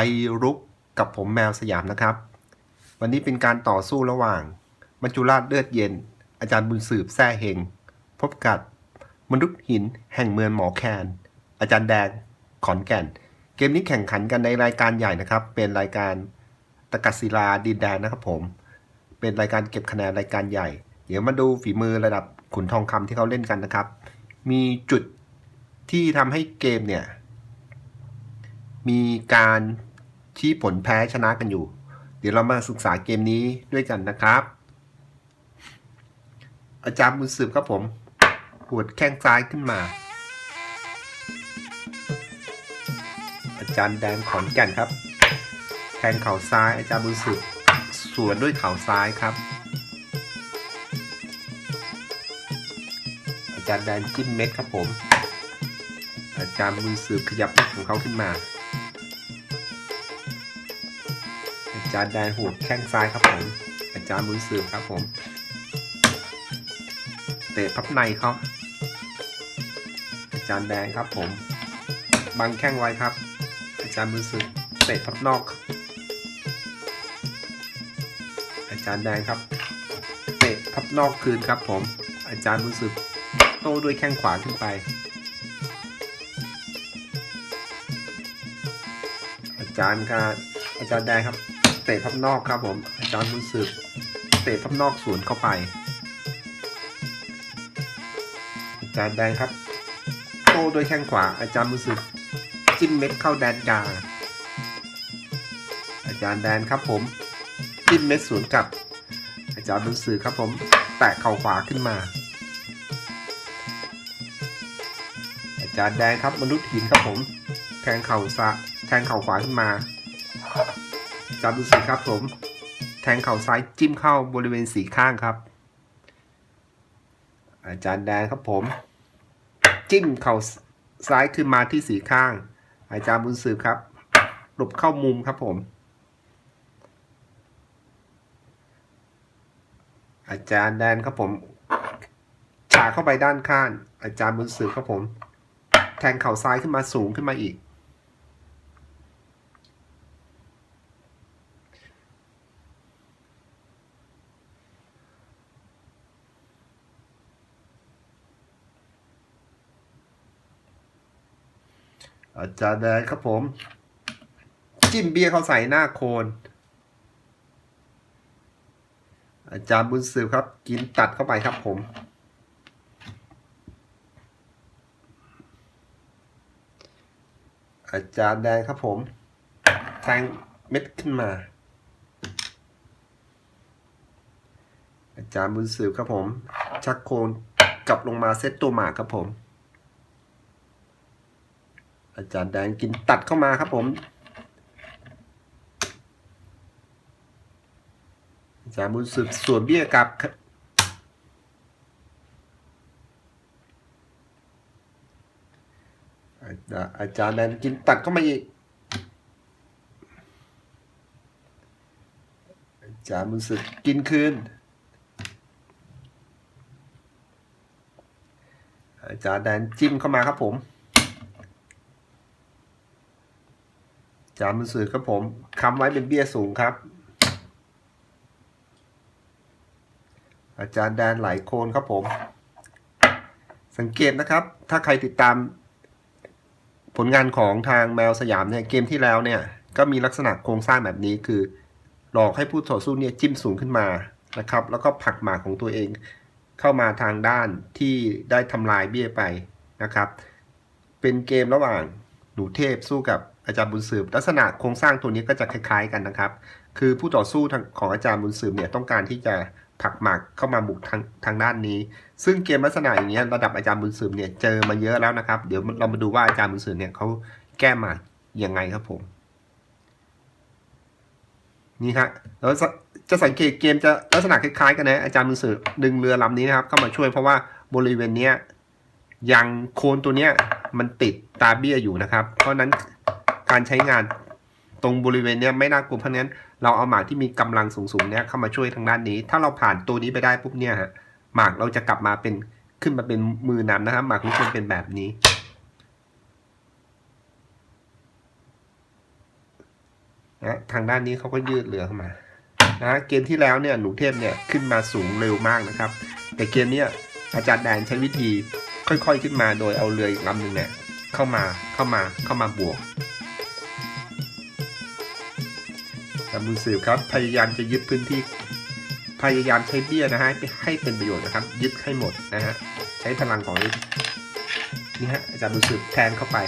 ไทยรุกกับผมแมวสยามนะครับ วันนี้เป็นการต่อสู้ระหว่างมัจจุราชเลือดเย็น อาจารย์บุญสืบแซ่เฮง พบกับมนุษย์หินแห่งเมืองหมอแคน อาจารย์แดงขอนแก่น เกมนี้แข่งขันกันในรายการใหญ่นะครับ เป็นรายการตะกัศิลาดินแดนนะครับผม เป็นรายการเก็บคะแนนรายการใหญ่ เดี๋ยวมาดูฝีมือระดับขุนทองคำที่เขาเล่นกันนะครับ มีจุดที่ทำให้เกมเนี่ยมีการ ชี้ผลแพ้ชนะกันอยู่ เดี๋ยวเรามาศึกษาเกมนี้ด้วยกันนะครับ อาจารย์บุญสืบครับผมหวดแข้งซ้ายขึ้นมา อาจารย์แดงขอนแก่นครับแทงเข่าซ้ายอาจารย์บุญสืบสวนด้วยเข่าซ้ายครับ อาจารย์แดงจิ้มเม็ดครับผม อาจารย์บุญสืบขยับของเขาขึ้นมาาจารย์แดงหูแข้งซ้ายครับผม อาจารย์บุญสืบครับผม เตะพับในเขาอาจารย์แดงครับผม บังแข้งไว้ครับ อาจารย์บุญสืบเตะพับนอก อาจารย์แดงครับ เตะพับนอกคืนครับผม อาจารย์บุญสืบโต้ด้วยแข้งขวาขึ้นไปอาจารย์ครับอาจารย์แดงครับ เตะพับนอกครับผมอาจารย์บุญสืบเตะพับนอกสวนเข้าไปอาจารย์แดงครับโต้ด้วยแข้งขวา อาจารย์บุญสืบจิ้มเม็ดเข้าแดนกลางอาจารย์แดนครับผมจิ้มเม็ดสวนกลับ อาจารย์บุญสืบครับผมแตะเข่าขวาขึ้นมา อาจารย์แดงครับมนุษย์หินครับผมแทงเข่าซ้ายแทงเข่าขวาขึ้นมา จารย์บุญสืบครับผม แทงเข่าซ้ายจิ้มเข้าบริเวณสีข้างครับ อาจารย์แดงครับผม จิ้มเข่าซ้ายขึ้นมาที่สีข้าง อาจารย์บุญสืบครับหลบเข้ามุมครับผม อาจารย์แดนครับผมฉากเข้าไปด้านข้าง อาจารย์บุญสืบครับผม แทงเข่าซ้ายขึ้นมาสูงขึ้นมาอีก อาจารย์แดนครับผม จิ้มเบี้ยเขาใส่หน้าโคน อาจารย์บุญสืบครับ กินตัดเข้าไปครับผมอาจารย์แดงครับผมแทงเม็ดขึ้นมา อาจารย์บุญสืบครับผม ชักโคนกลับลงมาเซตตัวหมากครับผม อาจารย์แดงกินตัดเข้ามาครับผม อาจารย์บุญสืบส่วนเบี้ยกลับครับอาจารย์อาจารย์แดนกินตัดเข้ามาอีก อาจารย์บุญสืบกินคืน อาจารย์แดนจิ้มเข้ามาครับผม อา จารย์บุญสืบครับผมค้ำไว้เป็นเบี้ยสูงครับ อาจารย์แดนไหลโคนครับผม สังเกตนะครับ ถ้าใครติดตาม ผลงานของทางแมวสยามเนี่ยเกมที่แล้วเนี่ย ก็มีลักษณะโครงสร้างแบบนี้คือ หลอกให้ผู้ต่อสู้เนี่ยจิ้มสูงขึ้นมานะครับ แล้วก็ผลักหมากของตัวเองเข้ามาทางด้านที่ได้ทำลายเบี้ยไปนะครับ เป็นเกมระหว่างหนูเทพสู้กับ อาจารย์บุญสืบ ลักษณะโครงสร้างตัวนี้ก็จะคล้าย ๆกันนะครับ คือผู้ต่อสู้ของอาจารย์บุญสืบเนี่ยต้องการที่จะผลักหมากเข้ามาบุกทางทางด้านนี้ ซึ่งเกมลักษณะอย่างเงี้ยระดับอาจารย์บุญสืบเนี่ยเจอมาเยอะแล้วนะครับ เดี๋ยวเรามาดูว่าอาจารย์บุญสืบเนี่ยเขาแก้มากยังไงครับผมนี่ฮะแล้วจะจะสังเกตเกมจะลักษณะคล้ายๆกันนะอาจารย์บุญสืบดึงเรือลำนี้นะครับเข้ามาช่วยเพราะว่าบริเวณเนี้ยยังโคนตัวเนี้ยมันติดตาเบี้ยอยู่นะครับ เพราะนั้น การใช้งานตรงบริเวณเนี้ยไม่น่ากลัวเพราะนั้นเราเอาหมากที่มีกำลังสูงๆเนี้ยเข้ามาช่วยทางด้านนี้ ถ้าเราผ่านตัวนี้ไปได้ปุ๊บเนี่ยฮะหมากเราจะกลับมาเป็นขึ้นมาเป็นมือน้ำนะครับหมากทุกคนเป็นแบบนี้ นะทางด้านนี้เขาก็ยืดเหลือเข้ามานะเกมที่แล้วเนี่ยหนูเทพเนี่ยขึ้นมาสูงเร็วมากนะครับ แต่เกมเนี้อาจารย์แดนใช้วิธีค่อยๆขึ้นมาโดยเอาเรืออีกลำหนึ่งเนี่ยเข้ามาเข้ามาเข้ามาบวกำบุญสืบครับ พยายามจะยึดพื้นที่ พยายามใช้เบี้ยนะฮะให้เป็นประโยชน์นะครับ ยึดให้หมดนะฮะใช้พลังของนี่ฮะอาจารย์บุญสืบแทนเข้าไป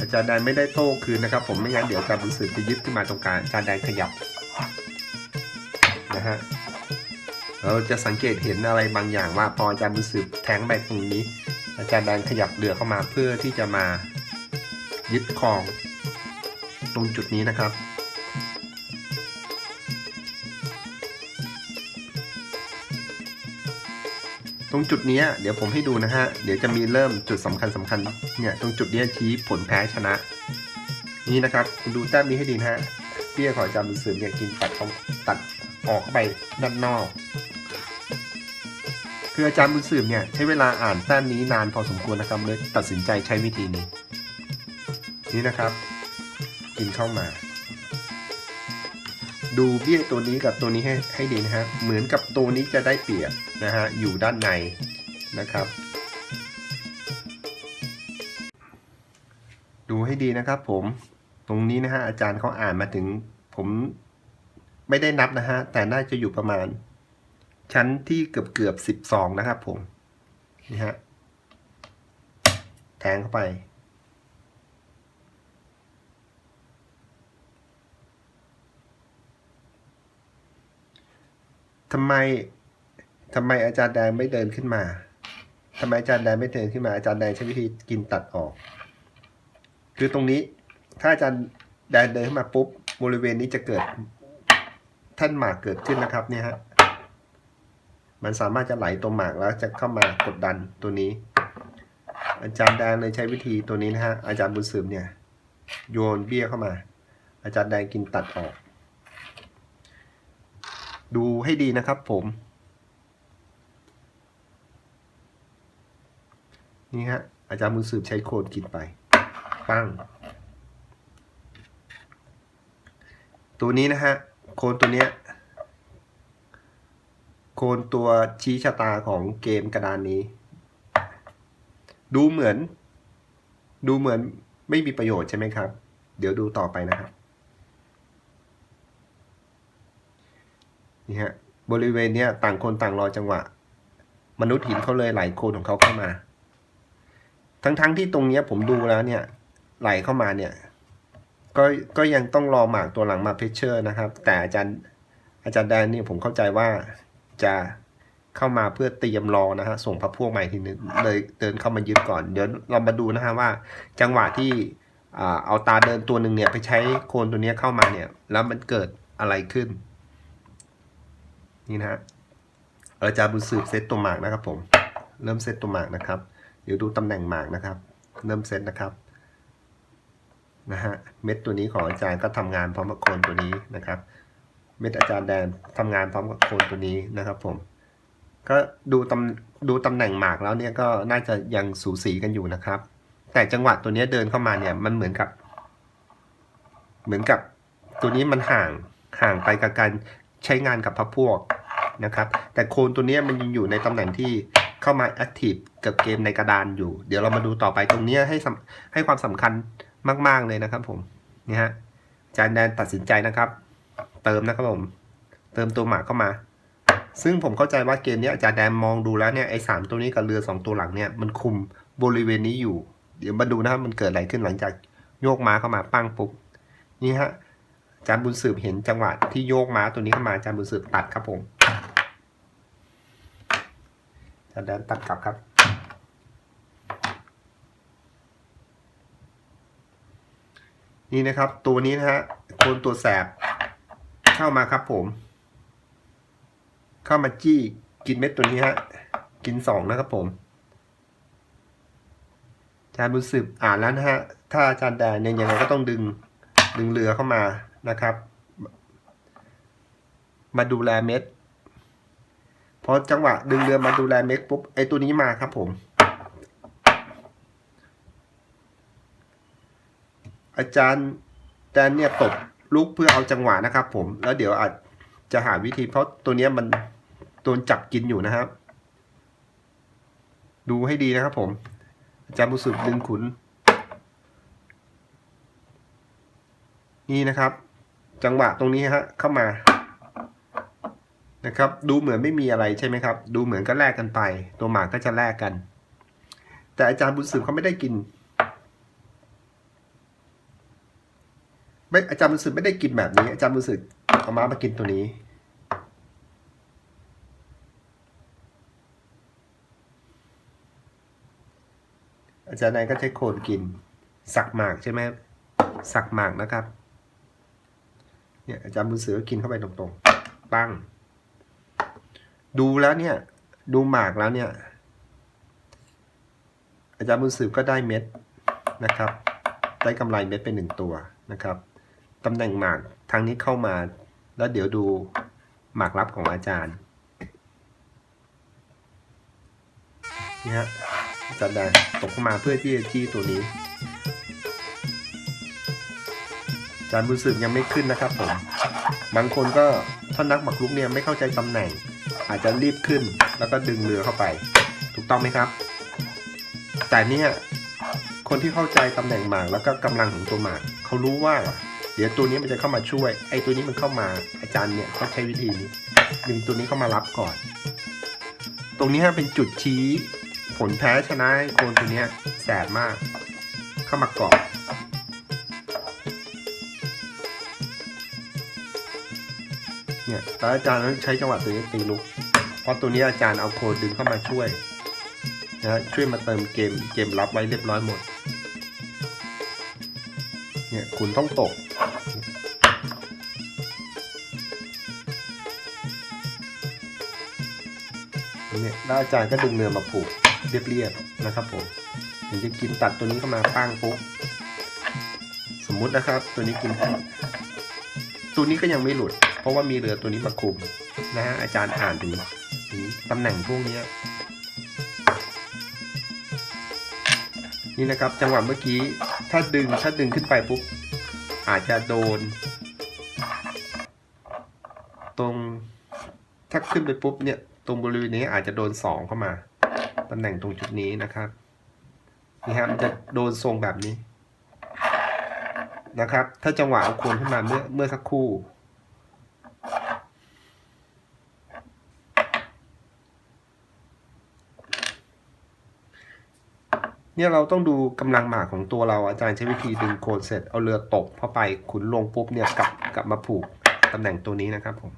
อาจารย์แดนไม่ได้โต้คืนนะครับ ผมไม่งั้นเดี๋ยวอาจารย์บุญสืบจะยึดขึ้นมาตรงกลางอาจารย์แดนขยับนะฮะเราจะสังเกตเห็นอะไรบางอย่างว่าพออาจารย์บุญสืบแทงไปตรงนี้ อาจารย์แดนขยับเรือเข้ามาเพื่อที่จะมายึดครอง ตรงจุดนี้นะครับ ตรงจุดนี้เดี๋ยวผมให้ดูนะฮะ เดี๋ยวจะมีเริ่มจุดสำคัญสำคัญเนี่ยตรงจุดนี้ชี้ผลแพ้ชนะ นี่นะครับคุณดูแต้มนี้ให้ดีนะฮะเบี้ยของอาจารย์บุสืบเนี่ยกินตัดตัดออกไปด้านนอกคืออาจารย์บุญสืบเนี่ยใช้เวลาอ่านแต้มนี้นานพอสมควรนะครับเลยตัดสินใจใช้วิธีนี้ นี่นะครับ กินเข้ามา ดูเบี้ยตัวนี้กับตัวนี้ให้ให้ดีนะฮะเหมือนกับตัวนี้จะได้เปรียบนะฮะอยู่ด้านในนะครับ ดูให้ดีนะครับผมตรงนี้นะฮะอาจารย์เขาอ่านมาถึงผมไม่ได้นับนะฮะ แต่น่าจะอยู่ประมาณ ชั้นที่เกือบเกือบสิบสองนะครับผม นี่ฮะ แทงเข้าไป ทำไมทำไมอาจารย์แดงไม่เดินขึ้นมาทำไมอาจารย์แดงไม่เดินขึ้นมาอาจารย์แดงใช้วิธีกินตัดออก คือตรงนี้ ถ้าอาจารย์แดงเดินขึ้นมาปุ๊บบริเวณนี้จะเกิดท่านหมากเกิดขึ้นนะครับ เนี่ยฮะมันสามารถจะไหลตัวหมากแล้วจะเข้ามากดดันตัวนี้ อาจารย์แดงเลยใช้วิธีตัวนี้นะฮะอาจารย์บุญสืบเนี่ย โยนเบี้ยเข้ามา อาจารย์แดงกินตัดออก ดูให้ดีนะครับผม นี่ฮะ อาจารย์บุญสืบใช้โคนกินไป ปั้ง ตัวนี้นะฮะ โคนตัวเนี้ย โคนตัวชี้ชะตาของเกมกระดานนี้ ดูเหมือน ดูเหมือนไม่มีประโยชน์ใช่ไหมครับ เดี๋ยวดูต่อไปนะครับ นี่ฮะบริเวณเนี้ยต่างคนต่างรอจังหวะ มนุษย์หินเขาเลยไหลโคนของเขาเข้ามา ทั้งๆทที่ตรงเนี้ยผมดูแล้วเนี่ย ไหลเข้ามาเนี่ย ก็ก็ยังต้องรอหมากตัวหลังมาเพชเชอร์นะครับ แต่อาจารย์อาจารย์แดนนี่ผมเข้าใจว่าจะเข้ามาเพื่อเตรียมรอนะฮะส่งพระพวกใหม่ทีนึงเลยเดินเข้ามายึดก่อนเดี๋ยวเรามาดูนะฮะว่า จังหวะที่เอาตาเดินตัวหนึ่งเนี่ยไปใช้โคนตัวนี้เข้ามาเนี่ย แล้วมันเกิดอะไรขึ้น นี่นะฮะอาจารย์บุญสืบเซตตัวหมากนะครับ ผม เริ่มเซตตัวหมากนะครับ เดี๋ยวดูตำแหน่งหมากนะครับ เริ่มเซตนะครับนะฮะเม็ดตัวนี้ของอาจารย์ก็ทำงานพร้อมกับโคนตัวนี้นะครับ เม็ดอาจารย์แดนทำงานพร้อมกับโคนตัวนี้นะครับ ผม ก็ดูตำดูตำแหน่งหมากแล้วเนี่ยก็น่าจะยังสูสีกันอยู่นะครับ แต่จังหวะตัวนี้เดินเข้ามาเนี่ยมันเหมือนกับ เหมือนกับตัวนี้มันห่างห่างไปกับการใช้งานกับพระพวก นะครับ แต่โคนตัวนี้มันยังอยู่ในตำแหน่งที่เข้ามาแอคทีฟกับเกมในกระดานอยู่ เดี๋ยวเรามาดูต่อไปตรงนี้ให้ให้ความสำคัญมาก ๆ เลยนะครับผมนี่ฮะจารย์แดนตัดสินใจนะครับ เติมนะครับผม เติมตัวหมากเข้ามา ซึ่งผมเข้าใจว่าเกมนี้อาจารย์แดนมองดูแล้วเนี่ยไอ้สามตัวนี้กับเรือสองตัวหลังเนี่ยมันคุมบริเวณนี้อยู่ เดี๋ยวมาดูนะครับมันเกิดอะไรขึ้นหลังจากโยกม้าเข้ามาปั้งปุ๊บนี่ฮะอาจารย์บุญสืบเห็นจังหวะที่โยกม้าตัวนี้เข้ามาอาจารย์บุญสืบตัดครับผมอา จารย์แดนตัดกลับครับ นี่นะครับ ตัวนี้นะฮะโคนตัวแสบ เข้ามาครับผม เข้ามาจี้กินเม็ดตัวนี้ฮะ กินสองนะครับผมอาจารย์บุญสืบอ่านแล้วนะฮะ ถ้าอาจารย์แดนเนี่ยยังไงก็ต้องดึงดึงเรือเข้ามานะครับ มาดูแลเม็ด พอจังหวะดึงเรือมาดูแลเม็ดปุ๊บไอตัวนี้มาครับผมอาจารย์แดนเนี่ยตบลุกเพื่อเอาจังหวะนะครับผมแล้วเดี๋ยวอาจจะหาวิธีเพราะตัวนี้มันโดนจับกินอยู่นะครับ ดูให้ดีนะครับผม อาจารย์บุษบดึงขุน นี่นะครับ จังหวะตรงนี้ฮะเข้ามา นะครับ ดูเหมือนไม่มีอะไรใช่ไหมครับ ดูเหมือนก็แลกกันไป ตัวหมากก็จะแลกกัน แต่อาจารย์บุญสืบเขาไม่ได้กินไม่อาจารย์บุญสืบไม่ได้กินแบบนี้ อาจารย์บุญสืบเอาม้ามากินตัวนี้ อาจารย์นายก็ใช้โคนกิน สักหมากใช่ไหมสักหมากนะครับ เนี่ยอาจารย์บุญสือก็กินเข้าไปตรงๆ ปั้ง ดูแล้วเนี่ย ดูหมากแล้วเนี่ย อาจารย์บุญสืบก็ได้เม็ดนะครับ ได้กำไรเม็ดไปหนึ่งตัวนะครับตำแหน่งหมากทางนี้เข้ามา แล้วเดี๋ยวดูหมากลับของอาจารย์นี่ฮะจารย์ได้ตกเข้ามาเพื่อที่จะจี้ตัวนี้อาจารย์บุญสืบยังไม่ขึ้นนะครับผม บางคนก็ถ้านักหมักลุกเนี่ยไม่เข้าใจตำแหน่ง อาจจะรีบขึ้น แล้วก็ดึงเรือเข้าไป ถูกต้องไหมครับ แต่เนี่ยคนที่เข้าใจตำแหน่งหมากแล้วก็กำลังของตัวหมากเขารู้ว่า เดี๋ยวตัวนี้มันจะเข้ามาช่วย ไอ้ตัวนี้มันเข้ามาอาจารย์เนี่ยเขาใช้วิธีนี้ดึงตัวนี้เข้ามารับก่อน ตรงนี้เป็นจุดชี้ผลแพ้ชนะโคนตัวเนี้ยแสบมาก เข้ามาเกาะเนี่ยแล้วอาจารย์ใช้จังหวะตัวนี้ตีลุก เพราะตัวนี้อาจารย์เอาโคดดึงเข้ามาช่วยนะฮะช่วยมาเติมเกมเกมรับไว้เรียบร้อยหมด เนี่ยคุณต้องตก เนี่ยแล้วอาจารย์ก็ดึงเรือมาผูกเรียบๆนะครับผมถึงจะกินตัดตัวนี้เข้ามาปั้งปุ๊บสมมุตินะครับ ตัวนี้กินตัวนี้ก็ยังไม่หลุด เพราะว่ามีเรือตัวนี้มาคุมนะฮะอาจารย์อ่านถึง ตำแหน่งพวกนี้นี่นะครับจังหวะเมื่อกี้ถ้าดึงถ้าดึงขึ้นไปปุ๊บอาจจะโดน ตรงถ้าขึ้นไปปุ๊บเนี่ย ตรงบริเวณนี้อาจจะโดนสองเข้ามาตำแหน่งตรงจุดนี้นะครับนี่ฮะมันจะโดนทรงแบบนี้ นะครับ ถ้าจังหวะเอาโคนขึ้นมาเมื่อเมื่อสักครู่ เนี่ยเราต้องดูกำลังหมากของตัวเราอาจารย์ใช้วิธีดึงโคนเสร็จเอาเรือตกเข้าไปขุนลงปุ๊บเนี่ยกลับกลับมาผูกตำแหน่งตัวนี้นะครับผม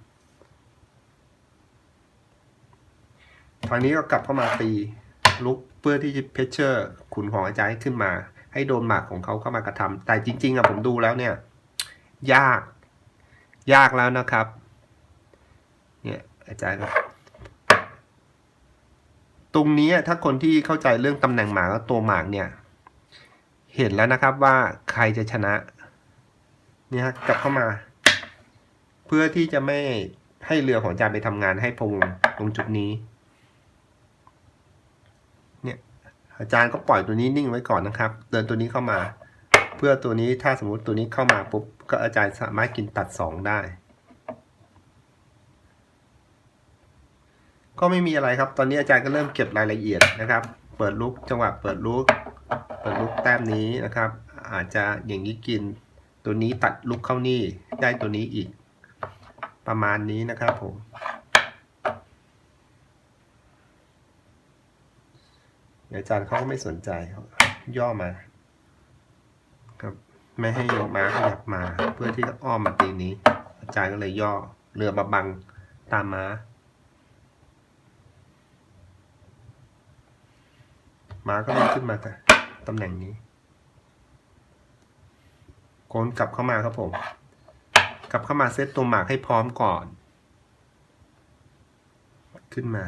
ทางนี้ก็กลับเข้ามาตีลุกเพื่อที่จะเพชเชอร์ขุนของอาจารย์ให้ขึ้นมา ให้โดนหมากของเขาเข้ามากระทำแต่จริง ๆอะผมดูแล้วเนี่ย ยาก ยากแล้วนะครับ เนี่ยอาจารย์ก็ ตรงนี้ถ้าคนที่เข้าใจเรื่องตำแหน่งหมากและตัวหมากเนี่ย เห็นแล้วนะครับว่าใครจะชนะ เนี่ยกลับเข้ามา เพื่อที่จะไม่ให้เรือของอาจารย์ไปทำงานให้พงตรงจุดนี้ เนี่ยอาจารย์ก็ปล่อยตัวนี้นิ่งไว้ก่อนนะครับ เดินตัวนี้เข้ามา เพื่อตัวนี้ถ้าสมมติตัวนี้เข้ามาปุ๊บก็อาจารย์สามารถกินตัดสองได้ ก็ไม่มีอะไรครับ ตอนนี้อาจารย์ก็เริ่มเก็บรายละเอียดนะครับ เปิดลุกจังหวะเปิดลุก เปิดลุกแต้มนี้นะครับ อาจจะอย่างนี้กิน ตัวนี้ตัดลุกเข้านี่ได้ตัวนี้อีก ประมาณนี้นะครับผม อาจารย์เขาก็ไม่สนใจเขาย่อมาครับไม่ให้ม้าขยับมา เพื่อที่จะอ้อมมาตีนี้ อาจารย์ก็เลยย่อเรือมาบังตามม้า ม้าก็เลยขึ้นมาแต่ตำแหน่งนี้โกนกลับเข้ามาครับผม กลับเข้ามาเซตตัวหมากให้พร้อมก่อน ขึ้นมา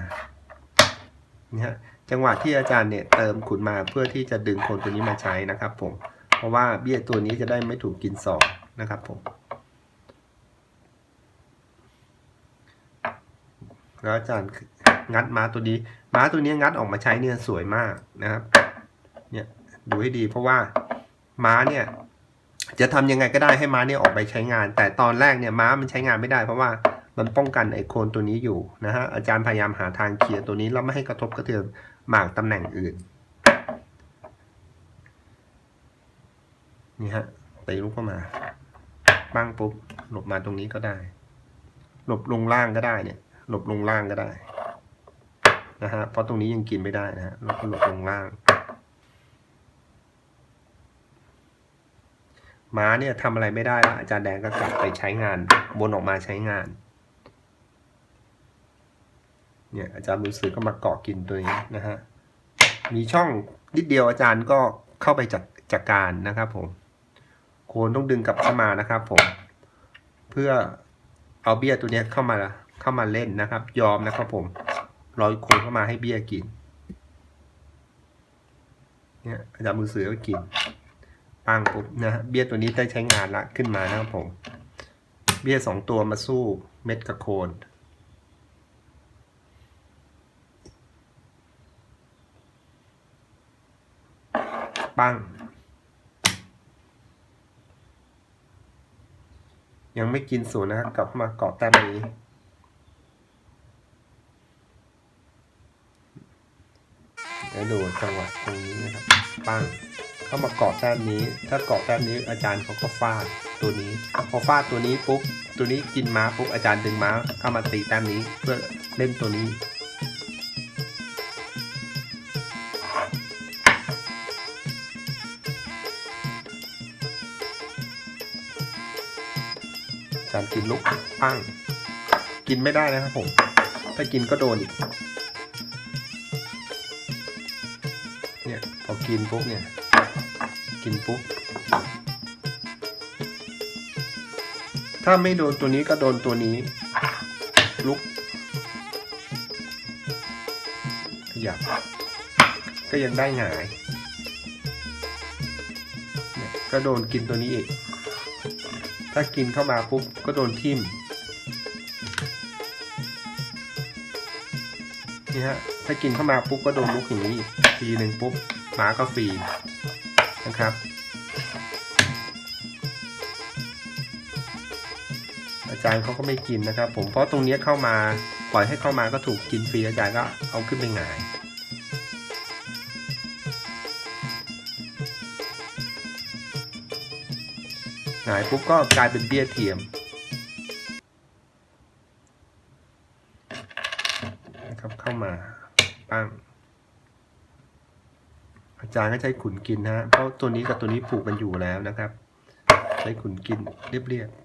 นี่ฮะจังหวะที่อาจารย์เนี่ยเติมขุนมาเพื่อที่จะดึงโคนตัวนี้มาใช้นะครับ ผม เพราะว่าเบี้ยตัวนี้จะได้ไม่ถูกกินสองนะครับผมแล้วอาจารย์งัดม้าตัวนี้ ม้าตัวนี้งัดออกมาใช้เนี่ยสวยมากนะครับ เนี่ยดูให้ดีเพราะว่าม้าเนี่ย จะทำยังไงก็ได้ให้ม้าเนี่ยออกไปใช้งาน แต่ตอนแรกเนี่ยม้ามันใช้งานไม่ได้ เพราะว่ามันป้องกันไอโคนตัวนี้อยู่นะฮะอาจารย์พยายามหาทางเคลียร์ตัวนี้แล้วไม่ให้กระทบกระเทือนหมากตำแหน่งอื่นนี่ฮะตีลูกเข้ามาปั้งปุ๊บหลบมาตรงนี้ก็ได้ หลบลงล่างก็ได้เนี่ย หลบลงล่างก็ได้ นะฮะเพราะตรงนี้ยังกินไม่ได้นะฮะเราก็หลบลงล่าง ม้าเนี่ยทำอะไรไม่ได้แล้วอาจารย์แดงก็กลับไปใช้งานบนออกมาใช้งาน เนี่ยอาจารย์บุญสือก็มาเกาะกินตัวนี้นะฮะมีช่องนิดเดียวอาจารย์ก็เข้าไปจัดจัดการนะครับผมโคนต้องดึงกลับเข้ามานะครับผม เพื่อเอาเบี้ยตัวนี้เข้ามาเข้ามาเล่นนะครับ ยอมนะครับผม ร้อยโคนเข้ามาให้เบี้ยกิน เนี่ยอาจารย์บุญสือก็กินปังปุ๊บนะฮะเบี้ยตัวนี้ได้ใช้งานละขึ้นมานะครับผม เบี้ยสองตัวมาสู้เม็ดกระโคนปัง ยังไม่กินศูนย์นะครับกลับมาเกาะแต้มนี้ แล้วดูจังหวะตรงนี้นะครับปั้งเข้ามาเกาะแต้มนี้ ถ้าเกาะแต้มนี้อาจารย์เขาก็ฟาดตัวนี้ พอฟาดตัวนี้ปุ๊บตัวนี้กินม้าปุ๊บอาจารย์ดึงม้าเข้ามาตีแต้มนี้เพื่อเล่นตัวนี้ อาจารย์กินลุกปั้งกินไม่ได้นะครับผม ถ้ากินก็โดนอีก กินปุ๊บเนี่ย กินปุ๊บ ถ้าไม่โดนตัวนี้ก็โดนตัวนี้ ลุก ขยับ ก็ยังได้หงายเนี่ยก็โดนกินตัวนี้อีก ถ้ากินเข้ามาปุ๊บก็โดนทิ่ม นี่ฮะ ถ้ากินเข้ามาปุ๊บก็โดนลุกอย่างนี้ทีหนึ่งปุ๊บ หมาก็ฟรีนะครับ อาจารย์เขาก็ไม่กินนะครับ ผมเพราะตรงนี้เข้ามาปล่อยให้เข้ามาก็ถูกกินฟรีอาจารย์ก็เอาขึ้นไปหงายหงายปุ๊บก็กลายเป็นเบี้ยเทียมนะครับเข้ามาปั้ง อา จารย์ก็ใช้ขุนกินนะฮะเพราะตัวนี้กับตัวนี้ผูกกันอยู่แล้วนะครับ ใช้ขุนกินเรียบๆ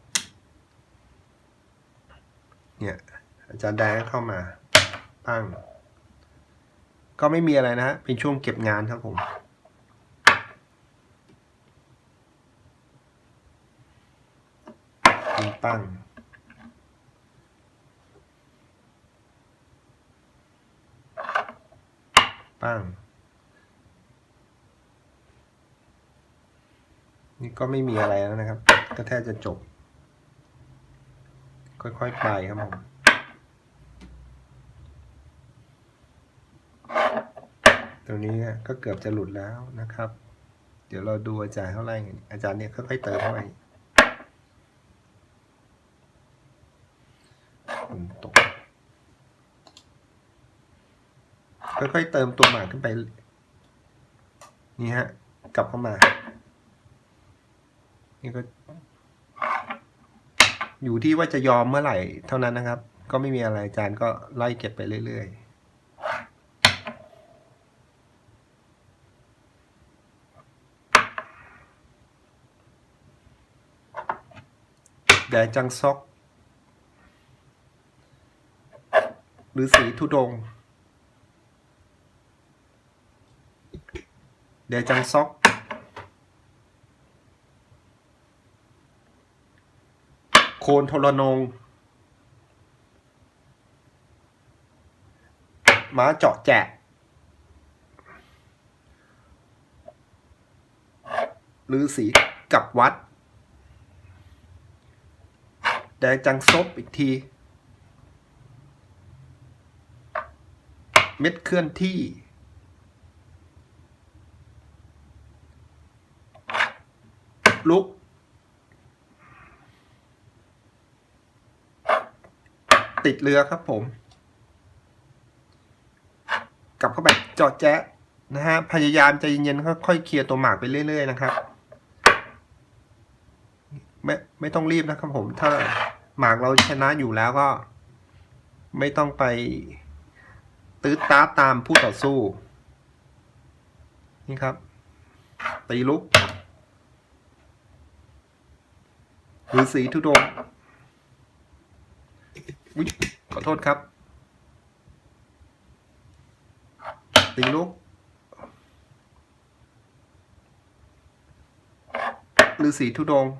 เนี่ยอาจารย์แดงก็เข้ามาปั้ง ก็ไม่มีอะไรนะฮะเป็นช่วงเก็บงานครับผมปั้งปังปัง นี่ก็ไม่มีอะไรแล้วนะครับ ก็แทบจะจบ ค่อยๆไปครับผมตัวนี้ก็เกือบจะหลุดแล้วนะครับ เดี๋ยวเราดูอาจารย์เท่าไหร่อาจารย์เนี่ยค่อยๆเติมเข้าไปตกค่อยๆเติมตัวหมากขึ้นไป นี่ฮะ กลับเข้ามา นี่ก็ อยู่ที่ว่าจะยอมเมื่อไหร่เท่านั้นนะครับ ก็ไม่มีอะไรอาจารย์ก็ไล่เก็บไปเรื่อยๆแดจังซอก หรือสีทุดงค์เดจังซอก โคนทรนง ม้าเจาะแจะหรือสีกับวัด แดงจังซบอีกที เม็ดเคลื่อนที่ ลุก ติดเรือครับผม กลับเข้าไปจอดแจ๊ะนะฮะพยายามใจเย็นๆค่อยๆเคลียร์ตัวหมากไปเรื่อย ๆ นะครับไม่ไม่ต้องรีบนะครับผม ถ้าหมากเราชนะอยู่แล้วก็ ไม่ต้องไปตื้อตาตามผู้ต่อสู้ นี่ครับ ตีลุกหรือสีทุดง ขอโทษครับตีลุกหรือสีทุดงค์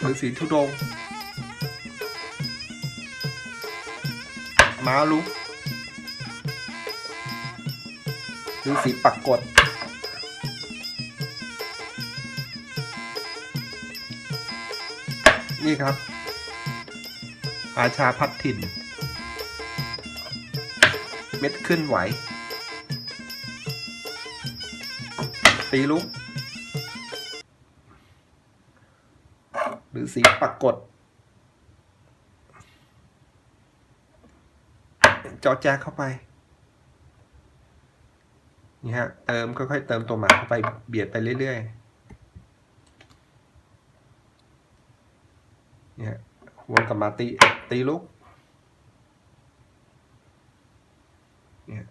หรือสีทุดง ม้าลุกหรือสีปักกด นี่ครับ อาชาพัดถิ่น เม็ดขึ้นไหว ตีลุก หรือสีปักกด จอแจ๊กเข้าไปนี่ฮะเติมค่อยๆเติมตัวหมากเข้าไปเบียดไปเรื่อยๆ เนี่ยวนกลับมาตีตีลุกเนี่ย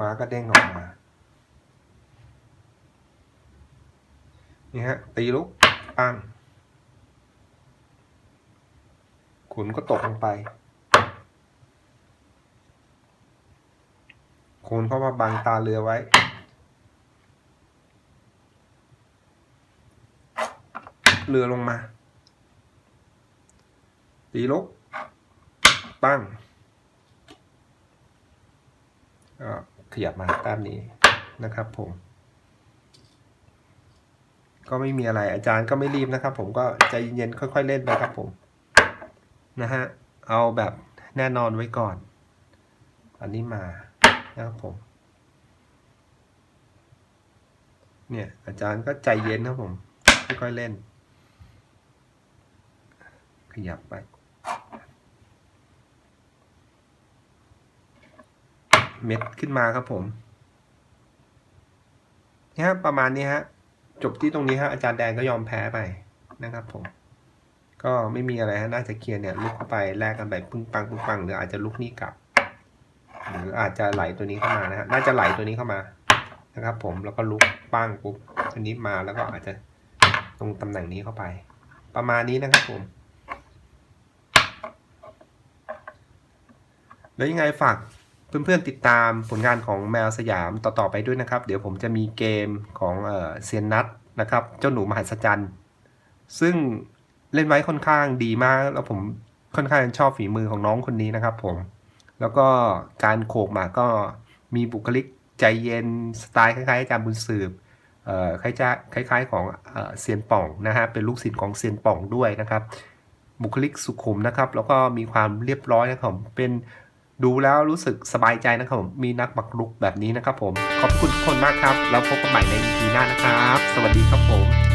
ม้าก็เด้งออกมานี่ฮะ ตีลุกปังขุนก็ตกลงไปขุนเข้ามาบังตาเรือไว้ เรือลงมา ตีลุกปั้งก็ขยับมาต้มนี้นะครับผม ก็ไม่มีอะไรอาจารย์ก็ไม่รีบนะครับ ผมก็ใจเย็นๆค่อยๆเล่นไปครับผมนะฮะเอาแบบแน่นอนไว้ก่อน อันนี้มานะครับผม เนี่ยอาจารย์ก็ใจเย็นครับผมค่อยๆเล่น ขยับไป เม็ดขึ้นมาครับผมนี่ฮะประมาณนี้ฮะ จบที่ตรงนี้ฮะอาจารย์แดงก็ยอมแพ้ไปนะครับผม ก็ไม่มีอะไรฮะน่าจะเคลียร์เนี่ยลุกเข้าไปแลกกันไปปึ้งปังปึ้งปังหรืออาจจะลุกนี่กลับ หรืออาจจะไหลตัวนี้เข้ามานะฮะน่าจะไหลตัวนี้เข้ามานะครับผมแล้วก็ลุกปั้งปุ๊บอันนี้มาแล้วก็อาจจะตรงตำแหน่งนี้เข้าไป ประมาณนี้นะครับผม แล้วยังไงฝากเพื่อนๆติดตามผลงานของแมวสยามต่อๆไปด้วยนะครับ เดี๋ยวผมจะมีเกมของเซียนนัทนะครับ เจ้าหนูมหัศจรรย์ ซึ่งเล่นไว้ค่อนข้างดีมาก แล้วผมค่อนข้างชอบฝีมือของน้องคนนี้นะครับผม แล้วก็การโขกหมากก็มีบุคลิกใจเย็นสไตล์คล้ายๆอาจารย์บุญสืบคล้ายๆคล้ายๆของเซียนป่องนะฮะเป็นลูกศิษย์ของเซียนป่องด้วยนะครับ บุคลิกสุขุมนะครับ แล้วก็มีความเรียบร้อยนะครับผมเป็น ดูแล้วรู้สึกสบายใจนะครับผมมีนักบักรุกแบบนี้นะครับผม ขอบคุณทุกคนมากครับ แล้วพบกันใหม่ใน EP หน้านะครับ สวัสดีครับผม